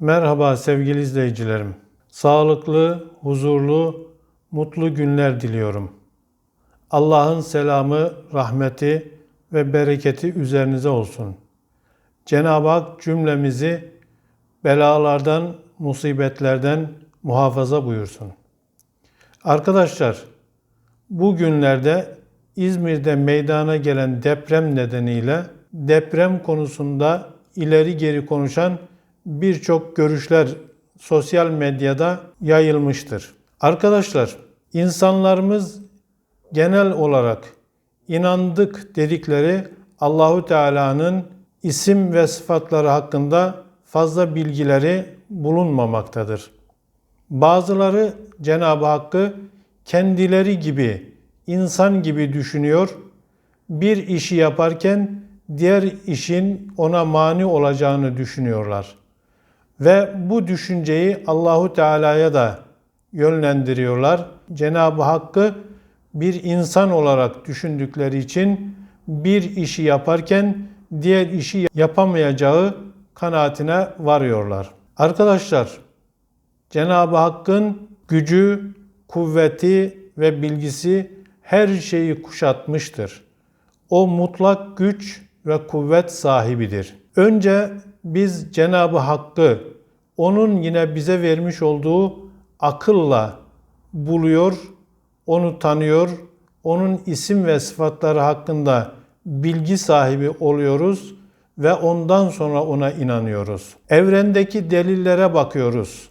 Merhaba sevgili izleyicilerim. Sağlıklı, huzurlu, mutlu günler diliyorum. Allah'ın selamı, rahmeti ve bereketi üzerinize olsun. Cenab-ı Hak cümlemizi belalardan, musibetlerden muhafaza buyursun. Arkadaşlar, bu günlerde İzmir'de meydana gelen deprem nedeniyle deprem konusunda ileri geri konuşan birçok görüşler sosyal medyada yayılmıştır. Arkadaşlar, insanlarımız genel olarak inandık dedikleri Allahu Teala'nın isim ve sıfatları hakkında fazla bilgileri bulunmamaktadır. Bazıları Cenab-ı Hakk'ı kendileri gibi, insan gibi düşünüyor. Bir işi yaparken diğer işin ona mani olacağını düşünüyorlar. Ve bu düşünceyi Allahu Teala'ya da yönlendiriyorlar. Cenab-ı Hakk'ı bir insan olarak düşündükleri için bir işi yaparken diğer işi yapamayacağı kanaatine varıyorlar. Arkadaşlar, Cenab-ı Hakk'ın gücü, kuvveti ve bilgisi her şeyi kuşatmıştır. O mutlak güç ve kuvvet sahibidir. Önce biz Cenab-ı Hakk'ı onun yine bize vermiş olduğu akılla buluyor, onu tanıyor, onun isim ve sıfatları hakkında bilgi sahibi oluyoruz ve ondan sonra ona inanıyoruz. Evrendeki delillere bakıyoruz.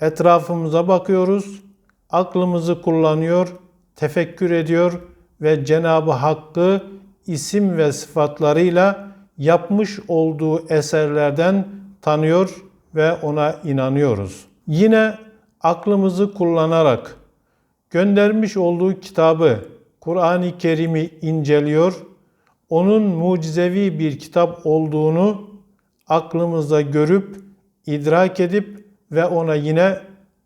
Etrafımıza bakıyoruz, aklımızı kullanıyor, tefekkür ediyor ve Cenab-ı Hakk'ı isim ve sıfatlarıyla yapmış olduğu eserlerden tanıyor ve ona inanıyoruz. Yine aklımızı kullanarak göndermiş olduğu kitabı Kur'an-ı Kerim'i inceliyor. Onun mucizevi bir kitap olduğunu aklımızda görüp idrak edip ve ona yine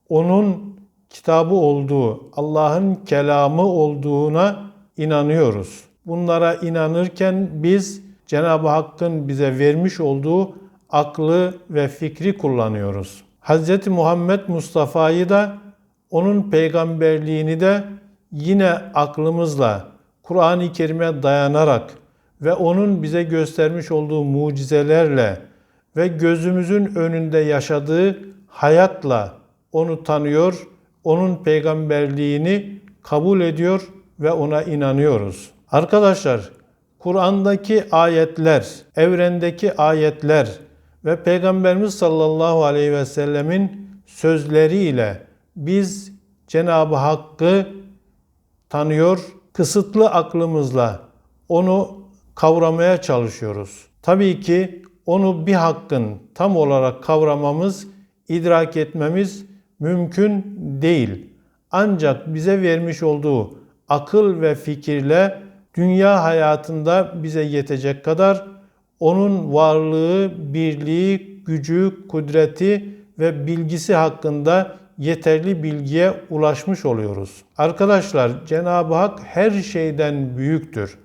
onun kitabı olduğu, Allah'ın kelamı olduğuna inanıyoruz. Bunlara inanırken biz Cenab-ı Hakk'ın bize vermiş olduğu aklı ve fikri kullanıyoruz. Hz. Muhammed Mustafa'yı da onun peygamberliğini de yine aklımızla Kur'an-ı Kerim'e dayanarak ve onun bize göstermiş olduğu mucizelerle ve gözümüzün önünde yaşadığı hayatla onu tanıyor, onun peygamberliğini kabul ediyor ve ona inanıyoruz. Arkadaşlar, Kur'an'daki ayetler, evrendeki ayetler ve Peygamberimiz sallallahu aleyhi ve sellemin sözleriyle biz Cenab-ı Hakk'ı tanıyor, kısıtlı aklımızla onu kavramaya çalışıyoruz. Tabii ki onu bir hakkın tam olarak kavramamız, idrak etmemiz mümkün değil. Ancak bize vermiş olduğu akıl ve fikirle dünya hayatında bize yetecek kadar onun varlığı, birliği, gücü, kudreti ve bilgisi hakkında yeterli bilgiye ulaşmış oluyoruz. Arkadaşlar Cenab-ı Hak her şeyden büyüktür.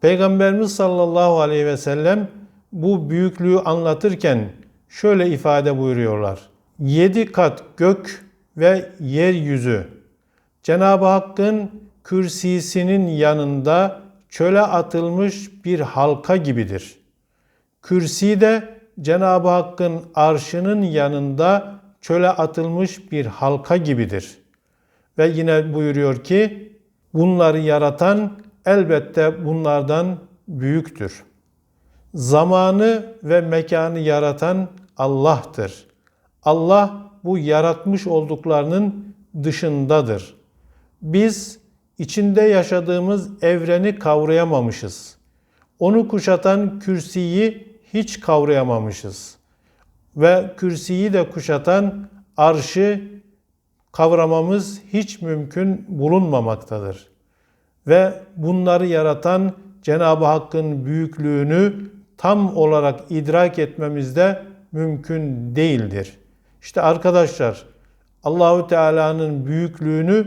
Peygamberimiz sallallahu aleyhi ve sellem bu büyüklüğü anlatırken şöyle ifade buyuruyorlar. Yedi kat gök ve yeryüzü Cenab-ı Hakk'ın kürsisinin yanında çöle atılmış bir halka gibidir. Kürsi de Cenab-ı Hakk'ın arşının yanında çöle atılmış bir halka gibidir. Ve yine buyuruyor ki bunları yaratan elbette bunlardan büyüktür. Zamanı ve mekanı yaratan Allah'tır. Allah bu yaratmış olduklarının dışındadır. Biz içinde yaşadığımız evreni kavrayamamışız. Onu kuşatan kürsiyi hiç kavrayamamışız. Ve kürsiyi de kuşatan arşı kavramamız hiç mümkün bulunmamaktadır. Ve bunları yaratan Cenab-ı Hakk'ın büyüklüğünü tam olarak idrak etmemiz de mümkün değildir. İşte arkadaşlar Allahu Teala'nın büyüklüğünü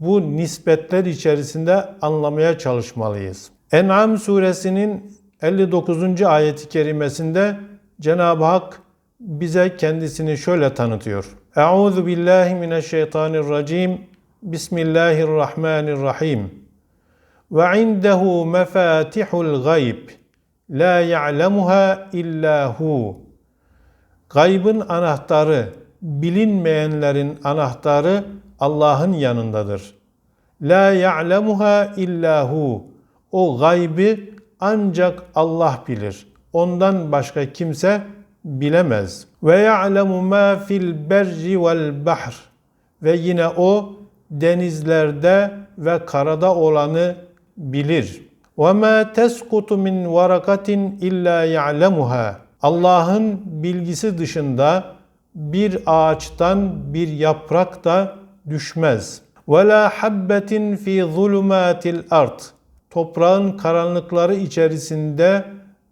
bu nispetler içerisinde anlamaya çalışmalıyız. En'am suresinin 59. ayeti kerimesinde Cenab-ı Hak bize kendisini şöyle tanıtıyor. Euzu billahi mineşşeytanirracim. Bismillahirrahmanirrahim. Ve indehu mefatihul gayb. La ya'lemuha illa hu. Gaybın anahtarı, bilinmeyenlerin anahtarı Allah'ın yanındadır. La ya'lemuha illa hu. O gaybı ancak Allah bilir. Ondan başka kimse bilemez. Ve ya'lemu ma fil berri vel bahr. Ve yine o denizlerde ve karada olanı bilir. Ve ma teskutu min varakatin illa ya'lemuha. Allah'ın bilgisi dışında bir ağaçtan bir yaprak da düşmez. Ve la habbetin fi zulumatil ard. Toprağın karanlıkları içerisinde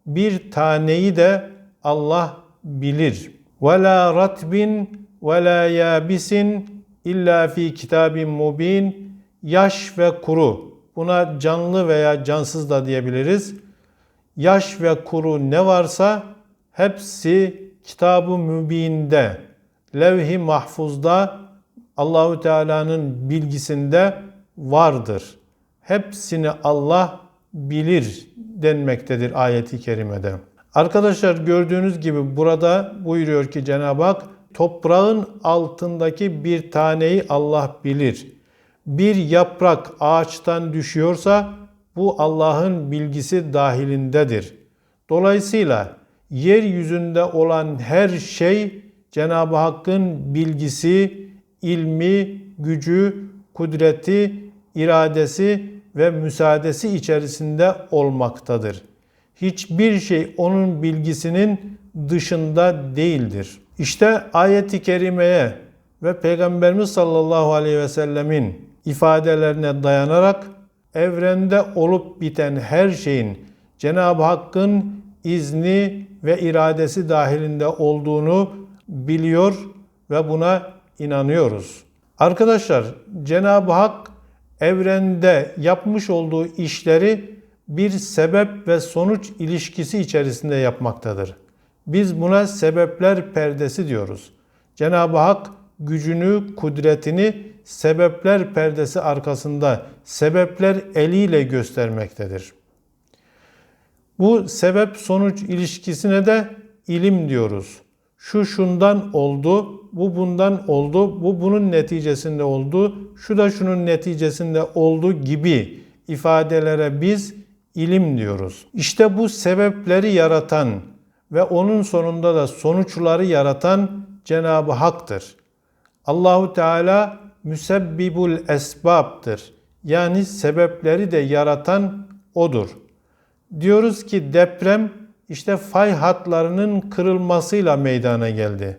bir taneyi de Allah bilir. Ve la ratbin ve la yabisin illa fi kitabin mubin. Yaş ve kuru. Buna canlı veya cansız da diyebiliriz. Yaş ve kuru ne varsa hepsi kitab-ı mübinde, levh-i mahfuzda Allahü Teala'nın bilgisinde vardır. Hepsini Allah bilir denmektedir ayeti kerimede. Arkadaşlar gördüğünüz gibi burada buyuruyor ki Cenab-ı Hak toprağın altındaki bir taneyi Allah bilir. Bir yaprak ağaçtan düşüyorsa bu Allah'ın bilgisi dahilindedir. Dolayısıyla yeryüzünde olan her şey Cenab-ı Hakk'ın bilgisi, ilmi, gücü, kudreti, iradesi ve müsaadesi içerisinde olmaktadır. Hiçbir şey onun bilgisinin dışında değildir. İşte ayeti kerimeye ve Peygamberimiz sallallahu aleyhi ve sellemin ifadelerine dayanarak evrende olup biten her şeyin Cenab-ı Hakk'ın izni ve iradesi dahilinde olduğunu biliyor ve buna inanıyoruz. Arkadaşlar Cenab-ı Hak evrende yapmış olduğu işleri bir sebep ve sonuç ilişkisi içerisinde yapmaktadır. Biz buna sebepler perdesi diyoruz. Cenab-ı Hak gücünü, kudretini sebepler perdesi arkasında, sebepler eliyle göstermektedir. Bu sebep sonuç ilişkisine de ilim diyoruz. Şu şundan oldu, bu bundan oldu, bu bunun neticesinde oldu, şu da şunun neticesinde oldu gibi ifadelere biz ilim diyoruz. İşte bu sebepleri yaratan ve onun sonunda da sonuçları yaratan Cenab-ı Hak'tır. Allahu Teala müsebbibul esbab'tır. Yani sebepleri de yaratan odur. Diyoruz ki deprem işte fay hatlarının kırılmasıyla meydana geldi.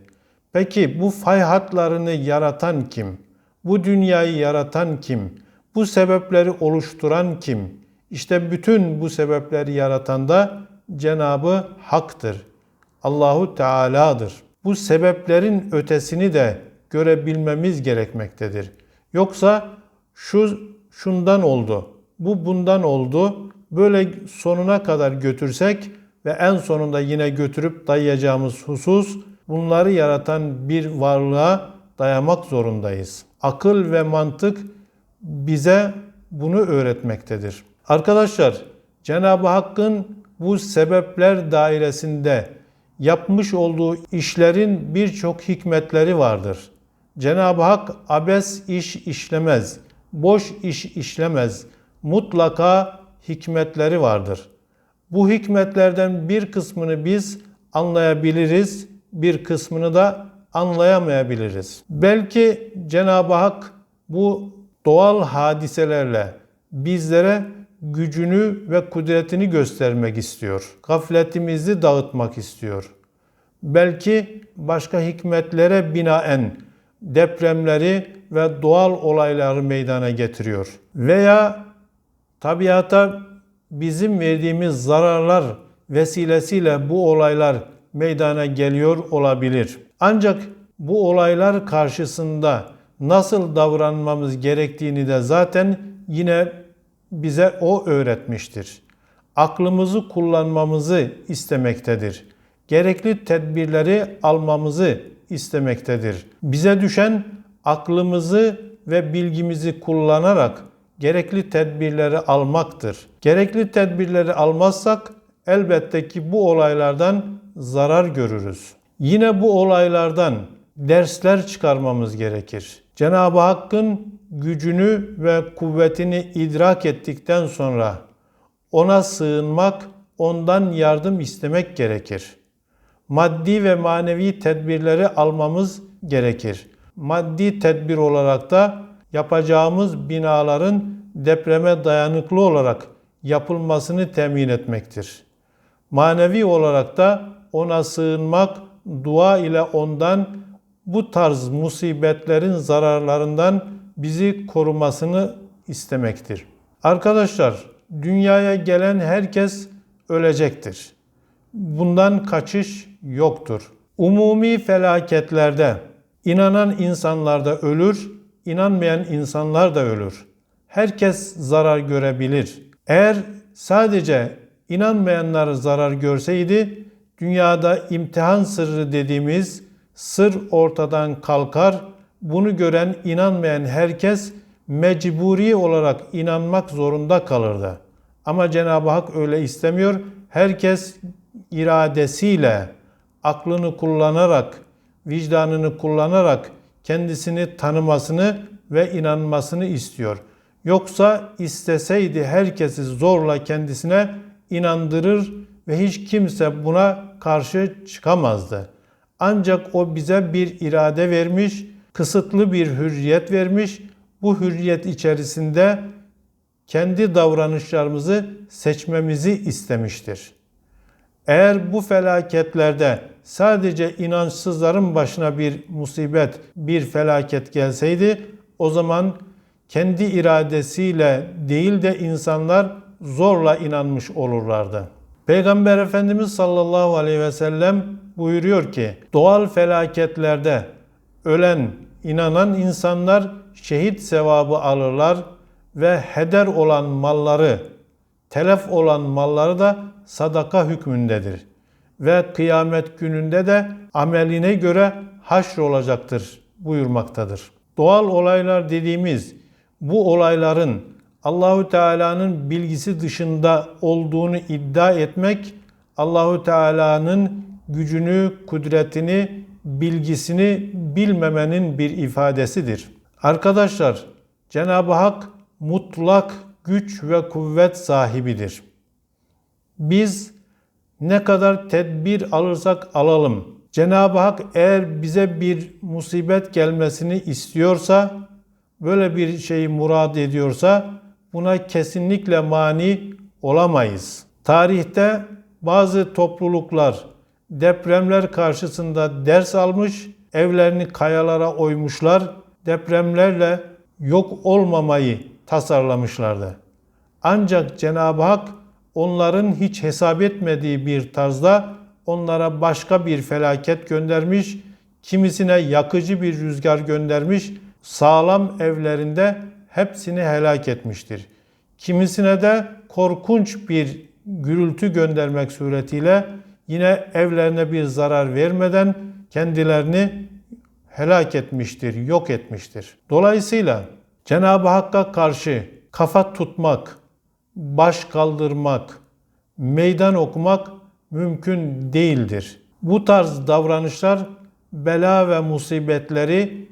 Peki bu fay hatlarını yaratan kim? Bu dünyayı yaratan kim? Bu sebepleri oluşturan kim? İşte bütün bu sebepleri yaratan da Cenabı Hak'tır. Allahu Teala'dır. Bu sebeplerin ötesini de görebilmemiz gerekmektedir. Yoksa şu şundan oldu, bu bundan oldu. Böyle sonuna kadar götürsek ve en sonunda yine götürüp dayayacağımız husus bunları yaratan bir varlığa dayamak zorundayız. Akıl ve mantık bize bunu öğretmektedir. Arkadaşlar Cenab-ı Hakk'ın bu sebepler dairesinde yapmış olduğu işlerin birçok hikmetleri vardır. Cenab-ı Hak abes iş işlemez, boş iş işlemez. Mutlaka hikmetleri vardır. Bu hikmetlerden bir kısmını biz anlayabiliriz, bir kısmını da anlayamayabiliriz. Belki Cenab-ı Hak bu doğal hadiselerle bizlere gücünü ve kudretini göstermek istiyor. Gafletimizi dağıtmak istiyor. Belki başka hikmetlere binaen depremleri ve doğal olayları meydana getiriyor. Veya tabiata bizim verdiğimiz zararlar vesilesiyle bu olaylar meydana geliyor olabilir. Ancak bu olaylar karşısında nasıl davranmamız gerektiğini de zaten yine bize o öğretmiştir. Aklımızı kullanmamızı istemektedir. gerekli tedbirleri almamızı istemektedir. Bize düşen aklımızı ve bilgimizi kullanarak gerekli tedbirleri almaktır. Gerekli tedbirleri almazsak elbette ki bu olaylardan zarar görürüz. Yine bu olaylardan dersler çıkarmamız gerekir. Cenab-ı Hakk'ın gücünü ve kuvvetini idrak ettikten sonra ona sığınmak, ondan yardım istemek gerekir. Maddi ve manevi tedbirleri almamız gerekir. Maddi tedbir olarak da yapacağımız binaların depreme dayanıklı olarak yapılmasını temin etmektir. Manevi olarak da ona sığınmak, dua ile ondan bu tarz musibetlerin zararlarından bizi korumasını istemektir. Arkadaşlar, dünyaya gelen herkes ölecektir. Bundan kaçış yoktur. Umumi felaketlerde inanan insanlar da ölür, inanmayan insanlar da ölür. Herkes zarar görebilir. Eğer sadece inanmayanlar zarar görseydi dünyada imtihan sırrı dediğimiz sır ortadan kalkar. Bunu gören inanmayan herkes mecburi olarak inanmak zorunda kalırdı. Ama Cenab-ı Hak öyle istemiyor. Herkes iradesiyle, aklını kullanarak, vicdanını kullanarak kendisini tanımasını ve inanmasını istiyor. Yoksa isteseydi herkesi zorla kendisine inandırır ve hiç kimse buna karşı çıkamazdı. Ancak o bize bir irade vermiş, kısıtlı bir hürriyet vermiş. Bu hürriyet içerisinde kendi davranışlarımızı seçmemizi istemiştir. Eğer bu felaketlerde sadece inançsızların başına bir musibet, bir felaket gelseydi o zaman kendi iradesiyle değil de insanlar zorla inanmış olurlardı. Peygamber Efendimiz sallallahu aleyhi ve sellem buyuruyor ki doğal felaketlerde ölen, inanan insanlar şehit sevabı alırlar ve heder olan malları, telef olan malları da sadaka hükmündedir. Ve kıyamet gününde de ameline göre haşr olacaktır buyurmaktadır. Doğal olaylar dediğimiz bu olayların Allahü Teala'nın bilgisi dışında olduğunu iddia etmek Allahü Teala'nın gücünü, kudretini, bilgisini bilmemenin bir ifadesidir. Arkadaşlar, Cenab-ı Hak mutlak güç ve kuvvet sahibidir. Biz ne kadar tedbir alırsak alalım. Cenab-ı Hak eğer bize bir musibet gelmesini istiyorsa, böyle bir şeyi murad ediyorsa buna kesinlikle mani olamayız. Tarihte bazı topluluklar depremler karşısında ders almış, evlerini kayalara oymuşlar, depremlerle yok olmamayı tasarlamışlardı. Ancak Cenab-ı Hak onların hiç hesap etmediği bir tarzda onlara başka bir felaket göndermiş, kimisine yakıcı bir rüzgar göndermiş, sağlam evlerinde hepsini helak etmiştir. Kimisine de korkunç bir gürültü göndermek suretiyle yine evlerine bir zarar vermeden kendilerini helak etmiştir, yok etmiştir. Dolayısıyla Cenab-ı Hakk'a karşı kafa tutmak, baş kaldırmak, meydan okumak mümkün değildir. Bu tarz davranışlar bela ve musibetleri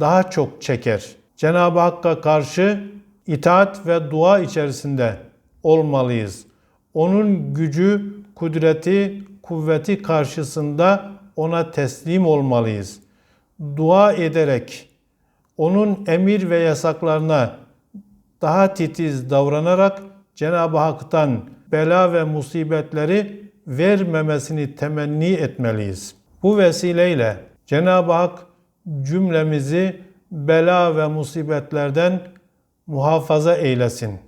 daha çok çeker. Cenab-ı Hakk'a karşı itaat ve dua içerisinde olmalıyız. Onun gücü, kudreti, kuvveti karşısında ona teslim olmalıyız. Dua ederek onun emir ve yasaklarına daha titiz davranarak Cenab-ı Hak'tan bela ve musibetleri vermemesini temenni etmeliyiz. Bu vesileyle Cenab-ı Hak cümlemizi bela ve musibetlerden muhafaza eylesin.